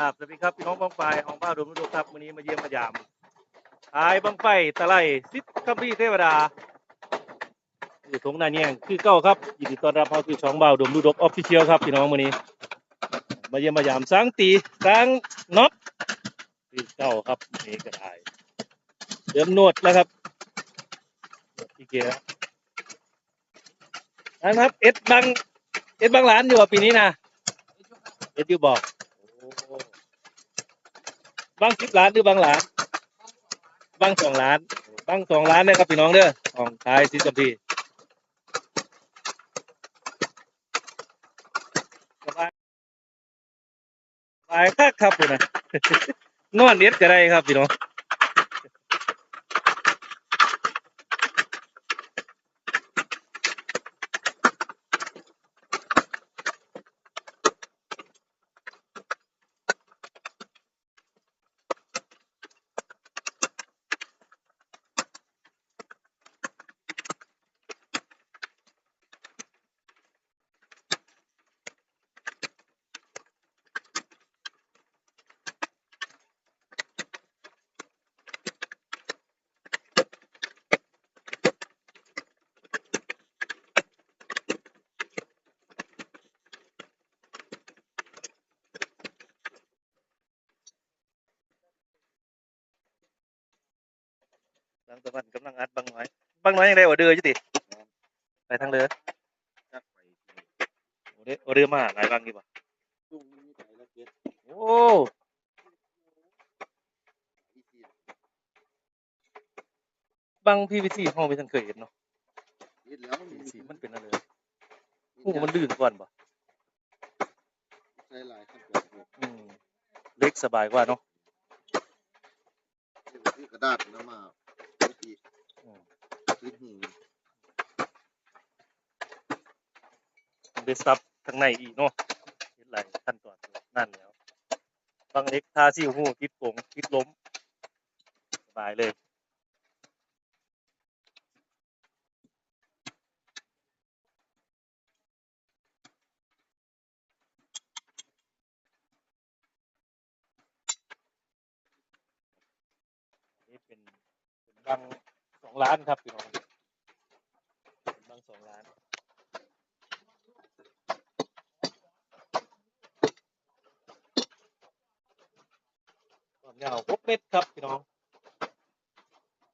ครับสวัสดีครับพี่น้องบังไฟของบ้านดมนุครับวันนี้มาเยี่ยมมายามทายบังไฟตะไลซิดคัมพี่เทวดาอยู่ทงนาแยงคือเก้าครับยินดีต้อนรับเข้าสู่ช่องบ่าวดมนุษย์ออฟฟิเชียลครับพี่น้องวันนี้ มาเยี่ยมมายามสังตีสังน็อตคือเก้าครับนี่ก็ได้เดิมนวดแล้วครับพี่เกียร์นะครับเอ็ดบังเอ็ดบังหลานอยู่ปีนี้นะเอ็ดอยู่บอก บางสิบล้านหรือบางหลาน บางสองล้าน บางสองล้านนะครับพี่น้องเด้อของขายสิสัมพีสบายสบายคักครับผมนะนอนเน็ตก็ได้ครับพี่น้อง หลังตะวันกำลังอัดบางน้อยบางน้อยยังได้ออเดอร์อยู่ติไปทางเรือจักไปโอเดอร์ออเดอร์มาหลายบางดีป่ะตุ้งนี่ไปแล้วเก็บโอ้ที่ที่บางพีวีซีห้องไม่ทันเคยเห็นเนาะเฮ็ดแล้วพีวีซีมันเป็นอะไรหูมันลื่นก่อนป่ะใช้หลายขั้นตอนครับอืมเล็กสบายกว่าเนาะที่กระดาษน้ำมาเมื่อกี้อืม เดหูมันได้ซับข้างในอีกเนาะเห็นหลายขั้นตอนนั่นแล้ว บางเล็กทาซี่หูคิดโป่งคิดล้มสบายเลย นี่เป็นเป็นบางสอง ล้านครับพี่น้องบางสองล้านความยาวหกเมตรครับพี่น้อง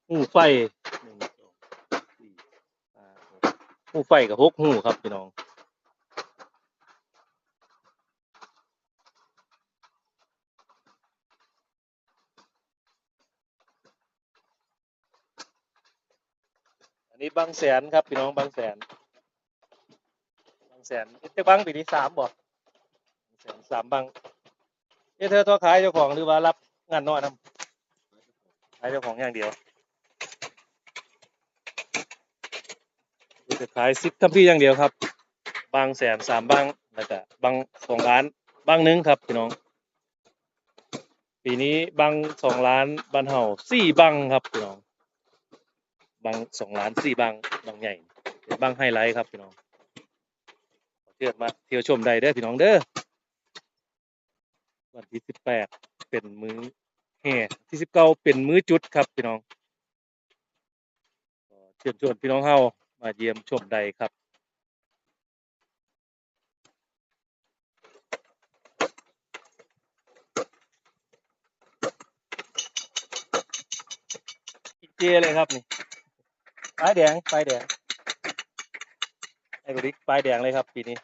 หูไฟหูไฟกับหกหูครับพี่น้อง อันนี้บางแสนครับพี่น้องบางแสน บางแสนเอ๊ะแต่บางปีนี้สามบ่บางแสนสามบางเอ๊ะเธอตัวขายเจ้าของหรือว่ารับงานน้อยนำขายเจ้าของอย่างเดียวจะขายซิปคัมพี่อย่างเดียวครับ บางแสนสามบางแล้วก็บางสองล้านบางนึงครับพี่น้อง ปีนี้บางสองล้านบ้านเฮาสี่บางครับพี่น้อง บางสองล้านสี่บางบางใหญ่บางไฮไลท์ครับพี่น้องขอเชิญมาเที่ยวชมได้เด้อพี่น้องเด้อวันที่สิบแปดเป็นมือแห่ที่สิบเก้าเป็นมือจุดครับพี่น้องเชิญชวนพี่น้องเฮามาเยี่ยมชมได้ครับเจเลยครับนี่ ปลายแดงปลายแดงไอ้บริกปลายแดงเลยครับปีนี้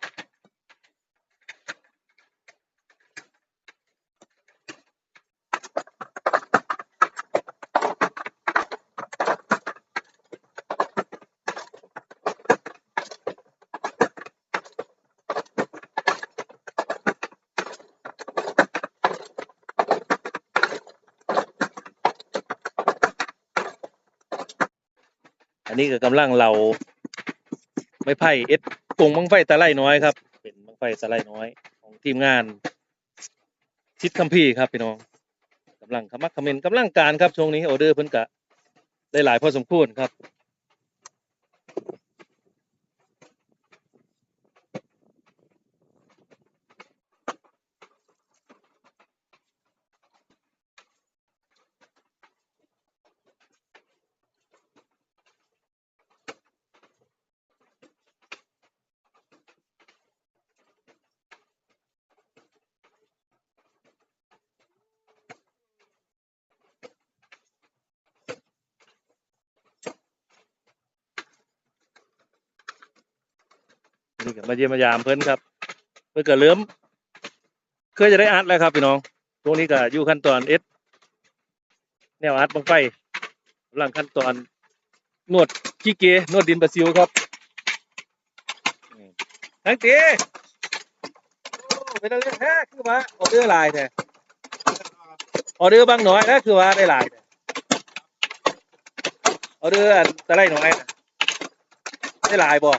อันนี้ก็กำลังเราไม่ไผ่เอ็ดกงบังไฟตะไลน้อยครับ เป็นบังไฟตะไลน้อยของทีมงานชิดคัมพีครับพี่น้องกำลังขมักขมันกำลังการครับช่วงนี้ออเดอร์เพิ่นกะได้หลายพอสมควรครับ นี่ก็มาเยี่ยมมายามเพิ่นครับ เพิ่นก็เริ่มเคยจะได้อัดแล้วครับพี่น้องตรงนี้ก็อยู่ขั้นตอนเอสแนวอัดบังไฟกำลังขั้นตอนนวดขี้เกนวดดินบราซิลครับทั้งตีโอ้เป็นอะไรแท้คือว่าออเดอร์ลายแท้ออเดอร์บางน้อยนะคือว่าได้ลายออเดอร์อันตะไลน้อยได้ลายบ่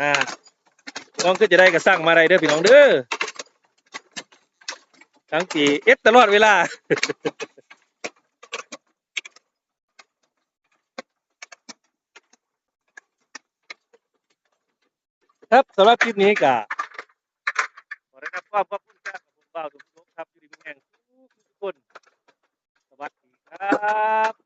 อ่าน้องก็จะได้กระสร้างมาอะไรเด้อพี่น้องเด้อทั้งปีเอสตลอดเวลาครับสำหรับคลิปนี้ก็ขอรับความขอบคุณจากผมบ่าวทุกทุกครับยูริมแห่งทุกคน สวัสดีครับ